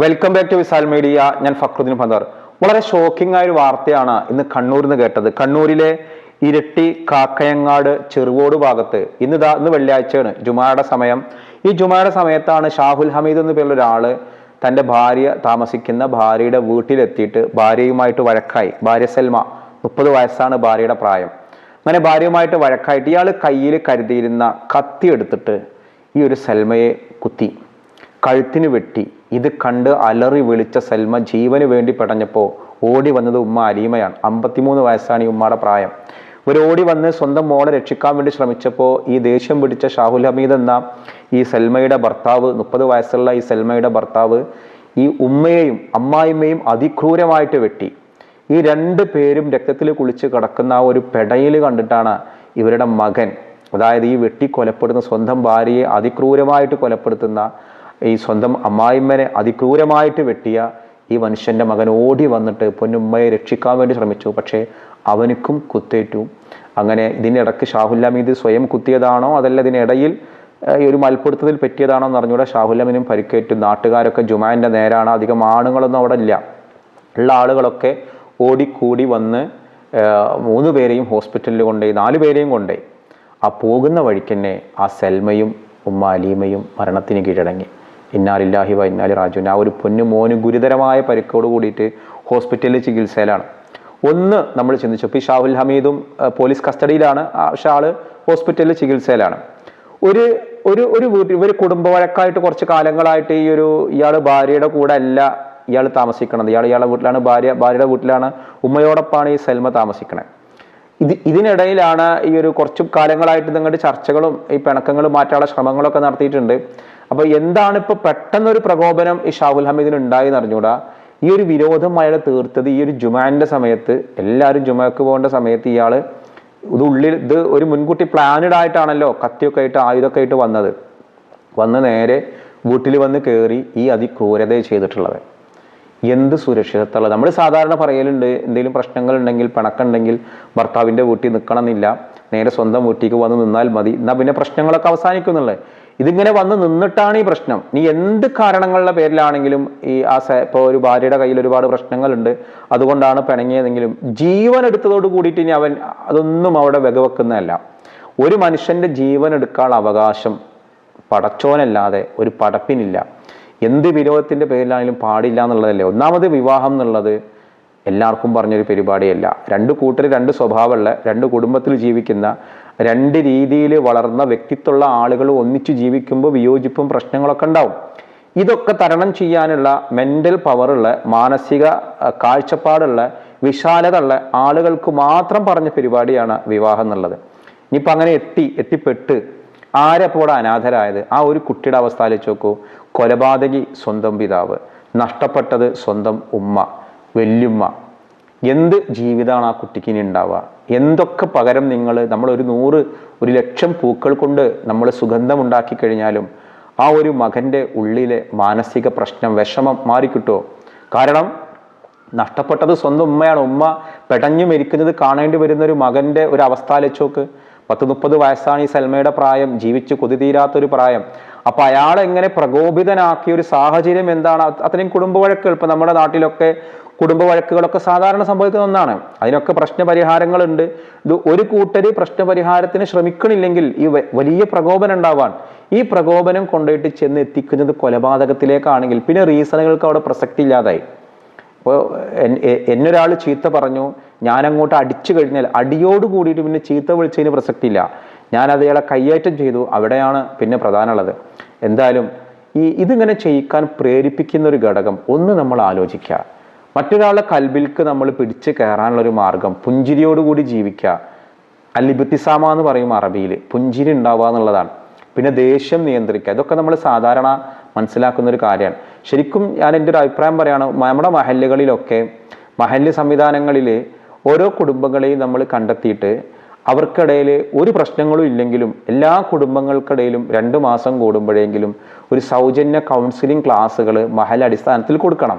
Welcome back to Visal media ഞാൻ ഫക്രുദ്ദീൻ ഫന്ദർ വളരെ shocking ആയ ഒരു വാർത്തയാണ് ഇന്ന് കണ്ണൂരിൽ നിന്ന് കേട്ടത്. കണ്ണൂരിലെ ഇരട്ടി കാക്കയങ്ങാട് ചെറുവോട് ഭാഗത്ത് ഇന്ന് ഇതാ ഇന്ന് വെള്ളിയാഴ്ചയാണ് ജുമായുടെ സമയം. ഈ ജുമായുടെ സമയത്താണ് ഷാഹുൽ ഹമീദ് എന്ന് പേരുള്ള ഒരാൾ തന്റെ ഭാര്യ താമസിക്കുന്ന ഭാര്യയുടെ വീട്ടിലെത്തിയിട്ട് ഭാര്യയുമായിട്ട് വഴക്കായി. ഭാര്യ സെൽമ മുപ്പത് വയസ്സാണ് ഭാര്യയുടെ പ്രായം. അങ്ങനെ ഭാര്യയുമായിട്ട് വഴക്കായിട്ട് ഇയാൾ കയ്യിൽ കരുതിയിരുന്ന കത്തി എടുത്തിട്ട് ഈ ഒരു സൽമയെ കുത്തി. കഴുത്തിന് വെട്ടി. ഇത് കണ്ട് അലറി വിളിച്ച സൽമ ജീവന് വേണ്ടി പെടഞ്ഞപ്പോൾ ഓടി വന്നത് ഉമ്മ അലീമയാണ്. അമ്പത്തിമൂന്ന് വയസ്സാണ് ഈ ഉമ്മയുടെ പ്രായം. ഇവർ ഓടി വന്ന് സ്വന്തം മോളെ രക്ഷിക്കാൻ വേണ്ടി ശ്രമിച്ചപ്പോൾ ഈ ദേഷ്യം പിടിച്ച ഷാഹുൽ ഹമീദ് എന്ന ഈ സൽമയുടെ ഭർത്താവ് മുപ്പത് വയസ്സുള്ള ഈ സൽമയുടെ ഭർത്താവ് ഈ ഉമ്മയെയും അമ്മായിമ്മയും അതിക്രൂരമായിട്ട് വെട്ടി. ഈ രണ്ട് പേരും രക്തത്തിൽ കുളിച്ച് കിടക്കുന്ന ആ ഒരു പെടയിൽ കണ്ടിട്ടാണ് ഇവരുടെ മകൻ അതായത് ഈ വെട്ടി കൊലപ്പെടുന്ന സ്വന്തം ഭാര്യയെ അതിക്രൂരമായിട്ട് കൊലപ്പെടുത്തുന്ന ഈ സ്വന്തം അമ്മായിമ്മനെ അതിക്രൂരമായിട്ട് വെട്ടിയ ഈ മനുഷ്യന്റെ മകൻ ഓടി വന്നിട്ട് പൊന്നുമ്മയെ രക്ഷിക്കാൻ വേണ്ടി ശ്രമിച്ചു. പക്ഷേ അവനിക്കും കുത്തേറ്റു. അങ്ങനെ ഇതിനിടക്ക് ഷാഹുല്ലാമീദ് സ്വയം കുത്തിയതാണോ അതല്ല ഇതിനിടയിൽ ഈ ഒരു മൽപ്പിടുത്തത്തിൽ പറ്റിയതാണോ എന്ന് അറിഞ്ഞൂടെ ഷാഹുൽ പരിക്കേറ്റു. നാട്ടുകാരൊക്കെ ജുമാന്റെ നേരാണ്. അധികം ആണുങ്ങളൊന്നും അവിടെ ഇല്ല. ഉള്ള ആളുകളൊക്കെ ഓടിക്കൂടി വന്ന് മൂന്ന് പേരെയും ഹോസ്പിറ്റലിൽ കൊണ്ടുപോയി നാല് പേരെയും കൊണ്ടുപോയി. ആ പോകുന്ന വഴിക്ക് തന്നെ ആ സെൽമയും ഉമ്മ അലീമയും മരണത്തിന് കീഴടങ്ങി. ഇന്നാലില്ലാഹി വ ഇന്നാലി റാജുൻ ആ ഒരു പൊന്നു മോന് ഗുരുതരമായ പരിക്കോട് കൂടിയിട്ട് ഹോസ്പിറ്റലിൽ ചികിത്സയിലാണ്. ഒന്ന് നമ്മൾ ചിന്തിച്ചു ഇപ്പോൾ ഈ ഷാഹുൽ ഹമീദും പോലീസ് കസ്റ്റഡിയിലാണ് പക്ഷെ ആൾ ഹോസ്പിറ്റലിൽ ചികിത്സയിലാണ്. ഒരു ഒരു ഒരു വീട്ടിൽ ഒരു കുടുംബ വഴക്കായിട്ട് കുറച്ച് കാലങ്ങളായിട്ട് ഈ ഒരു ഇയാൾ ഭാര്യയുടെ കൂടെ അല്ല ഇയാൾ താമസിക്കണത്. ഇയാൾ ഇയാളുടെ വീട്ടിലാണ് ഭാര്യ ഭാര്യയുടെ വീട്ടിലാണ് ഉമ്മയോടൊപ്പമാണ് ഈ സൽമ താമസിക്കണത് ഇത് ഇതിനിടയിലാണ് ഈ ഒരു കുറച്ച് കാലങ്ങളായിട്ട് നിങ്ങളുടെ ചർച്ചകളും ഈ പിണക്കങ്ങളും മാറ്റാനുള്ള ശ്രമങ്ങളൊക്കെ നടത്തിയിട്ടുണ്ട്. അപ്പൊ എന്താണ് ഇപ്പൊ പെട്ടെന്നൊരു പ്രകോപനം ഈ ഷാഹുൽ ഹമീദിന് ഉണ്ടായി അറിഞ്ഞൂടാ ഈ ഒരു വിരോധം അയാൾ തീർത്തത് ഈ ഒരു ജുമാന്റെ സമയത്ത് എല്ലാവരും ജുമാക്ക് പോകേണ്ട സമയത്ത് ഇയാൾ ഇത് ഉള്ളിൽ ഇത് ഒരു മുൻകൂട്ടി പ്ലാനഡ് ആയിട്ടാണല്ലോ കത്തിയൊക്കെ ആയിട്ട് ആയുധമൊക്കെ ആയിട്ട് വന്നത്. വന്ന് നേരെ വീട്ടിൽ വന്ന് കയറി ഈ അതിക്രൂരത ചെയ്തിട്ടുള്ളത്. എന്ത് സുരക്ഷിതത്വമുള്ള നമ്മൾ സാധാരണ പറയലുണ്ട് എന്തെങ്കിലും പ്രശ്നങ്ങൾ ഉണ്ടെങ്കിൽ പിണക്കുണ്ടെങ്കിൽ ഭർത്താവിന്റെ വീട്ടിൽ നിൽക്കണമെന്നില്ല നേരെ സ്വന്തം വീട്ടിലേക്ക് വന്ന് നിന്നാൽ മതി. എന്നാൽ പിന്നെ പ്രശ്നങ്ങളൊക്കെ അവസാനിക്കുന്നുള്ളത് ഇതിങ്ങനെ വന്ന് നിന്നിട്ടാണ് ഈ പ്രശ്നം. നീ എന്ത് കാരണങ്ങളുടെ പേരിലാണെങ്കിലും ഈ ആ ഇപ്പോൾ ഒരു ഭാര്യയുടെ കയ്യിൽ ഒരുപാട് പ്രശ്നങ്ങളുണ്ട്. അതുകൊണ്ടാണ് പിണങ്ങിയതെങ്കിലും ജീവൻ എടുത്തതോട് കൂടിയിട്ട് ഇനി അവൻ അതൊന്നും അവിടെ വകവെക്കുന്നതല്ല. ഒരു മനുഷ്യന്റെ ജീവൻ എടുക്കാനുള്ള അവകാശം പടച്ചോനല്ലാതെ ഒരു പടപ്പിനില്ല. എന്ത് വിരോധത്തിന്റെ പേരിലാണെങ്കിലും പാടില്ല എന്നുള്ളതല്ലേ. ഒന്നാമത് വിവാഹം എന്നുള്ളത് എല്ലാവർക്കും പറഞ്ഞൊരു പരിപാടിയല്ല. രണ്ട് കൂട്ടർ രണ്ട് സ്വഭാവമുള്ള രണ്ട് കുടുംബത്തിൽ ജീവിക്കുന്ന രണ്ട് രീതിയിൽ വളർന്ന വ്യക്തിത്വമുള്ള ആളുകൾ ഒന്നിച്ചു ജീവിക്കുമ്പോൾ വിയോജിപ്പും പ്രശ്നങ്ങളൊക്കെ ഉണ്ടാവും. ഇതൊക്കെ തരണം ചെയ്യാനുള്ള മെന്റൽ പവറുള്ള മാനസിക കാഴ്ചപ്പാടുള്ള വിശാലത ഉള്ള ആളുകൾക്ക് മാത്രം പറഞ്ഞ പരിപാടിയാണ് വിവാഹം എന്നുള്ളത്. ഇനിയിപ്പോൾ അങ്ങനെ എത്തി എത്തിപ്പെട്ട് ആരപ്പോൾ അനാഥരായത്? ആ ഒരു കുട്ടിയുടെ അവസ്ഥ ആലോചിച്ച് നോക്കൂ. കൊലപാതകി സ്വന്തം പിതാവ് നഷ്ടപ്പെട്ടത് സ്വന്തം ഉമ്മ വല്യുമ്മ. എന്ത് ജീവിതമാണ് ആ കുട്ടിക്ക് ഇനി ഉണ്ടാവുക? എന്തൊക്കെ പകരം നിങ്ങൾ നമ്മൾ ഒരു നൂറ് ഒരു ലക്ഷം പൂക്കൾ കൊണ്ട് നമ്മൾ സുഗന്ധം ഉണ്ടാക്കി കഴിഞ്ഞാലും ആ ഒരു മകന്റെ ഉള്ളിലെ മാനസിക പ്രശ്നം വിഷമം മാറിക്കിട്ടുമോ കാരണം നഷ്ടപ്പെട്ടത് സ്വന്തം ഉമ്മയാണ്. ഉമ്മ പെടഞ്ഞു മരിക്കുന്നത് കാണേണ്ടി വരുന്ന ഒരു മകന്റെ ഒരു അവസ്ഥ അലച്ചോക്ക് പത്ത് മുപ്പത് വയസ്സാണ് ഈ സൽമയുടെ പ്രായം. ജീവിച്ച് കൊതി തീരാത്തൊരു പ്രായം. അപ്പൊ അയാൾ എങ്ങനെ പ്രകോപിതനാക്കിയ ഒരു സാഹചര്യം എന്താണ്? അത് അത്രയും കുടുംബ വഴക്കുകൾ. ഇപ്പൊ നമ്മുടെ നാട്ടിലൊക്കെ കുടുംബ വഴക്കുകളൊക്കെ സാധാരണ സംഭവിക്കുന്ന ഒന്നാണ്. അതിനൊക്കെ പ്രശ്നപരിഹാരങ്ങളുണ്ട്. ഇത് ഒരു കൂട്ടര് പ്രശ്നപരിഹാരത്തിന് ശ്രമിക്കണില്ലെങ്കിൽ ഈ വലിയ പ്രകോപനം ഉണ്ടാവാൻ ഈ പ്രകോപനം കൊണ്ടുപോയിട്ട് ചെന്ന് എത്തിക്കുന്നത് കൊലപാതകത്തിലേക്കാണെങ്കിൽ പിന്നെ റീസണുകൾക്ക് അവിടെ പ്രസക്തി ഇല്ലാതായി. അപ്പോൾ എന്നൊരാൾ ചീത്ത പറഞ്ഞു ഞാൻ അങ്ങോട്ട് അടിച്ചു കഴിഞ്ഞാൽ അടിയോട് കൂടിയിട്ട് പിന്നെ ചീത്ത വിളിച്ചതിന് പ്രസക്തിയില്ല. ഞാൻ അത് കൈയേറ്റം ചെയ്തു. അവിടെയാണ് പിന്നെ പ്രധാനമുള്ളത്. എന്തായാലും ഈ ഇതിങ്ങനെ ചെയ്യിക്കാൻ പ്രേരിപ്പിക്കുന്ന ഒരു ഘടകം ഒന്ന് നമ്മൾ ആലോചിക്കുക. മറ്റൊരാളുടെ കൽബിൽക്ക് നമ്മൾ പിടിച്ച് കയറാനുള്ള ഒരു മാർഗം പുഞ്ചിരിയോടുകൂടി ജീവിക്കുക. അല്ലിബിത്തിസാമ എന്ന് പറയും അറബിയിൽ. പുഞ്ചിരി ഉണ്ടാവുക എന്നുള്ളതാണ്. പിന്നെ ദേഷ്യം നിയന്ത്രിക്കുക. ഇതൊക്കെ നമ്മൾ സാധാരണ മനസ്സിലാക്കുന്ന ഒരു കാര്യമാണ്. ശരിക്കും ഞാൻ എന്റെ ഒരു അഭിപ്രായം പറയുകയാണ് നമ്മുടെ മഹല്ലുകളിലൊക്കെ മഹല്ല് സംവിധാനങ്ങളിൽ ഓരോ കുടുംബങ്ങളെയും നമ്മൾ കണ്ടെത്തിയിട്ട് അവർക്കിടയിൽ ഒരു പ്രശ്നങ്ങളും ഇല്ലെങ്കിലും എല്ലാ കുടുംബങ്ങൾക്കിടയിലും രണ്ട് മാസം കൂടുമ്പോഴെങ്കിലും ഒരു സൗജന്യ കൗൺസിലിംഗ് ക്ലാസ്സുകൾ മഹൽ അടിസ്ഥാനത്തിൽ കൊടുക്കണം.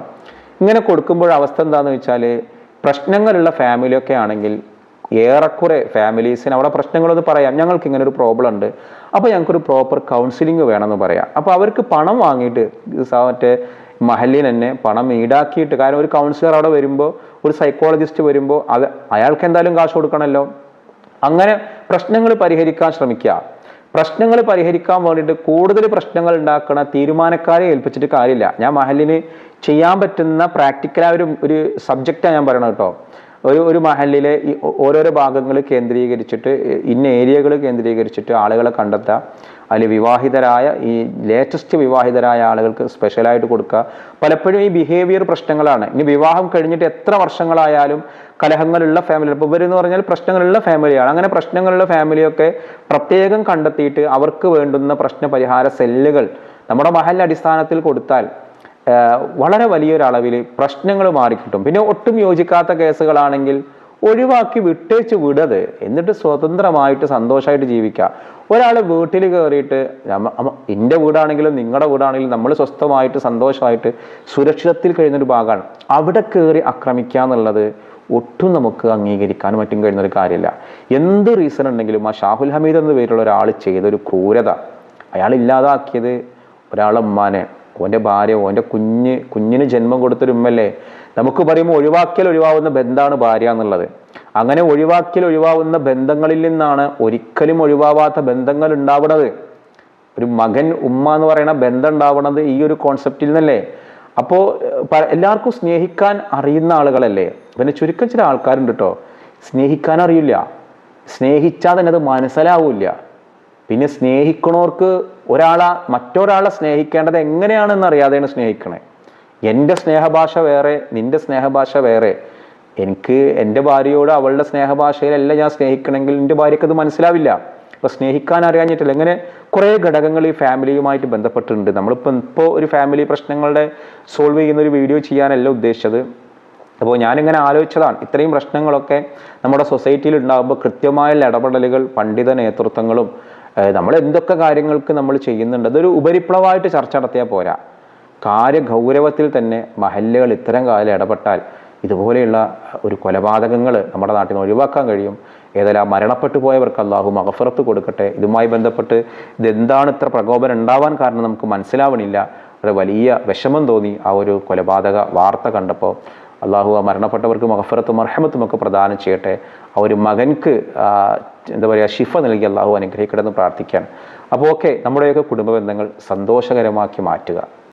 ഇങ്ങനെ കൊടുക്കുമ്പോൾ അവസ്ഥ എന്താണെന്ന് വെച്ചാൽ പ്രശ്നങ്ങളുള്ള ഫാമിലിയൊക്കെ ആണെങ്കിൽ ഏറെക്കുറെ ഫാമിലീസിന് അവിടെ പ്രശ്നങ്ങളൊന്ന് പറയാം. ഞങ്ങൾക്ക് ഇങ്ങനെ ഒരു പ്രോബ്ലം ഉണ്ട്. അപ്പോൾ ഞങ്ങൾക്കൊരു പ്രോപ്പർ കൗൺസിലിംഗ് വേണമെന്ന് പറയാം. അപ്പോൾ അവർക്ക് പണം വാങ്ങിയിട്ട് മറ്റേ മഹലിന് തന്നെ പണം ഈടാക്കിയിട്ട് കാരണം ഒരു കൗൺസിലർ അവിടെ വരുമ്പോൾ ഒരു സൈക്കോളജിസ്റ്റ് വരുമ്പോൾ അത് അയാൾക്ക് എന്തായാലും കാശ് കൊടുക്കണമല്ലോ. അങ്ങനെ പ്രശ്നങ്ങൾ പരിഹരിക്കാൻ ശ്രമിക്കുക. പ്രശ്നങ്ങൾ പരിഹരിക്കാൻ വേണ്ടിയിട്ട് കൂടുതൽ പ്രശ്നങ്ങൾ ഉണ്ടാക്കുന്ന തീരുമാനക്കാരെ ഏൽപ്പിച്ചിട്ട് കാര്യമില്ല. ഞാൻ മഹലിന് ചെയ്യാൻ പറ്റുന്ന പ്രാക്ടിക്കലായ ഒരു ഒരു സബ്ജക്റ്റാണ് ഞാൻ പറയണത് കേട്ടോ. ഒരു ഒരു മഹലിലെ ഓരോരോ ഭാഗങ്ങൾ കേന്ദ്രീകരിച്ചിട്ട് ഇന്ന ഏരിയകൾ കേന്ദ്രീകരിച്ചിട്ട് ആളുകളെ കണ്ടെത്തുക അതിൽ വിവാഹിതരായ ഈ ലേറ്റസ്റ്റ് വിവാഹിതരായ ആളുകൾക്ക് സ്പെഷ്യലായിട്ട് കൊടുക്കുക. പലപ്പോഴും ഈ ബിഹേവിയർ പ്രശ്നങ്ങളാണ്. ഇനി വിവാഹം കഴിഞ്ഞിട്ട് എത്ര വർഷങ്ങളായാലും കലഹങ്ങളുള്ള ഫാമിലി ഇപ്പോൾ ഇവരെന്ന് പറഞ്ഞാൽ പ്രശ്നങ്ങളുള്ള ഫാമിലിയാണ് അങ്ങനെ പ്രശ്നങ്ങളുള്ള ഫാമിലിയൊക്കെ പ്രത്യേകം കണ്ടെത്തിയിട്ട് അവർക്ക് വേണ്ടുന്ന പ്രശ്ന പരിഹാര സെല്ലുകൾ നമ്മുടെ മഹൽ അടിസ്ഥാനത്തിൽ കൊടുത്താൽ വളരെ വലിയൊരളവിൽ പ്രശ്നങ്ങൾ മാറിക്കിട്ടും. പിന്നെ ഒട്ടും യോജിക്കാത്ത കേസുകളാണെങ്കിൽ ഒഴിവാക്കി വിട്ടേച്ച് വിടത്. എന്നിട്ട് സ്വതന്ത്രമായിട്ട് സന്തോഷമായിട്ട് ജീവിക്കുക ഒരാൾ വീട്ടിൽ കയറിയിട്ട് എന്റെ വീടാണെങ്കിലും നിങ്ങളുടെ വീടാണെങ്കിലും നമ്മൾ സ്വസ്ഥമായിട്ട് സന്തോഷമായിട്ട് സുരക്ഷിതത്തിൽ കഴിയുന്നൊരു ഭാഗമാണ് അവിടെ കയറി ആക്രമിക്കുക എന്നുള്ളത് ഒട്ടും നമുക്ക് അംഗീകരിക്കാനും മറ്റും കഴിയുന്ന ഒരു കാര്യമില്ല എന്ത് റീസൺ ഉണ്ടെങ്കിലും ആ ഷാഹുൽ ഹമീദ് എന്ന പേരുള്ള ഒരാൾ ചെയ്തൊരു ക്രൂരത. അയാൾ ഇല്ലാതാക്കിയത് ഒരാളെ ഉമ്മാനെ. ഓന്റെ ഭാര്യ ഓന്റെ കുഞ്ഞ് കുഞ്ഞിന് ജന്മം കൊടുത്തൊരു ഉമ്മല്ലേ? നമുക്ക് പറയുമ്പോൾ ഒഴിവാക്കിയാൽ ഒഴിവാവുന്ന ബന്ധമാണ് ഭാര്യ എന്നുള്ളത്. അങ്ങനെ ഒഴിവാക്കിയാൽ ഒഴിവാവുന്ന ബന്ധങ്ങളിൽ നിന്നാണ് ഒരിക്കലും ഒഴിവാവാത്ത ബന്ധങ്ങൾ ഉണ്ടാവുന്നത്. ഒരു മകൻ ഉമ്മ എന്ന് പറയുന്ന ബന്ധം ഉണ്ടാവുന്നത് ഈ ഒരു കോൺസെപ്റ്റിൽ നിന്നല്ലേ? അപ്പോൾ എല്ലാവർക്കും സ്നേഹിക്കാൻ അറിയുന്ന ആളുകളല്ലേ? പിന്നെ ചുരുക്കം ചില ആൾക്കാരുണ്ട് കേട്ടോ സ്നേഹിക്കാൻ അറിയില്ല. സ്നേഹിച്ചാൽ തന്നെ അത് മനസ്സിലാവില്ല. പിന്നെ സ്നേഹിക്കണോർക്ക് ഒരാളെ മറ്റൊരാളെ സ്നേഹിക്കേണ്ടത് എങ്ങനെയാണെന്ന് അറിയാതെയാണ് സ്നേഹിക്കണേ. എന്റെ സ്നേഹഭാഷ വേറെ നിന്റെ സ്നേഹഭാഷ വേറെ. എനിക്ക് എന്റെ ഭാര്യയോട് അവളുടെ സ്നേഹഭാഷയിലല്ല ഞാൻ സ്നേഹിക്കണമെങ്കിൽ എന്റെ ഭാര്യയ്ക്ക് അത് മനസ്സിലാവില്ല. അപ്പോൾ സ്നേഹിക്കാൻ അറിയാഞ്ഞിട്ടില്ല. ഇങ്ങനെ കുറേ ഘടകങ്ങൾ ഈ ഫാമിലിയുമായിട്ട് ബന്ധപ്പെട്ടിട്ടുണ്ട്. നമ്മളിപ്പോൾ ഇപ്പോൾ ഒരു ഫാമിലി പ്രശ്നങ്ങളുടെ സോൾവ് ചെയ്യുന്ന ഒരു വീഡിയോ ചെയ്യാനല്ല ഉദ്ദേശിച്ചത്. അപ്പോൾ ഞാനിങ്ങനെ ആലോചിച്ചതാണ്. ഇത്രയും പ്രശ്നങ്ങളൊക്കെ നമ്മുടെ സൊസൈറ്റിയിൽ ഉണ്ടാകുമ്പോൾ കൃത്യമായ ഇടപെടലുകൾ പണ്ഡിത നേതൃത്വങ്ങളും നമ്മൾ എന്തൊക്കെ കാര്യങ്ങൾക്ക് നമ്മൾ ചെയ്യുന്നുണ്ട് അതൊരു ഉപരിപ്ലവമായിട്ട് ചർച്ച നടത്തിയാൽ പോരാ. കാര്യഗൗരവത്തിൽ തന്നെ മഹല്ലുകൾ ഇത്തരം കാലം ഇടപെട്ടാൽ ഇതുപോലെയുള്ള ഒരു കൊലപാതകങ്ങൾ നമ്മുടെ നാട്ടിൽ നിന്ന് ഒഴിവാക്കാൻ കഴിയും. ഏതെല്ലാം മരണപ്പെട്ടു പോയവർക്ക് അള്ളാഹു മഹഫറത്ത് കൊടുക്കട്ടെ. ഇതുമായി ബന്ധപ്പെട്ട് ഇതെന്താണ് ഇത്ര പ്രകോപനം ഉണ്ടാവാൻ കാരണം നമുക്ക് മനസ്സിലാവണില്ല. ഒരു വലിയ വിഷമം തോന്നി ആ ഒരു കൊലപാതക വാർത്ത കണ്ടപ്പോൾ. അള്ളാഹു ആ മരണപ്പെട്ടവർക്ക് മഹഫറത്തും അർഹമത്തും ഒക്കെ പ്രദാനം ചെയ്യട്ടെ. ആ ഒരു മകൻക്ക് എന്താ പറയുക ഷിഫ നൽകി അള്ളാഹു അനുഗ്രഹിക്കണമെന്ന് പ്രാർത്ഥിക്കാൻ. അപ്പോൾ ഓക്കെ നമ്മുടെയൊക്കെ കുടുംബ ബന്ധങ്ങൾ സന്തോഷകരമാക്കി മാറ്റുക.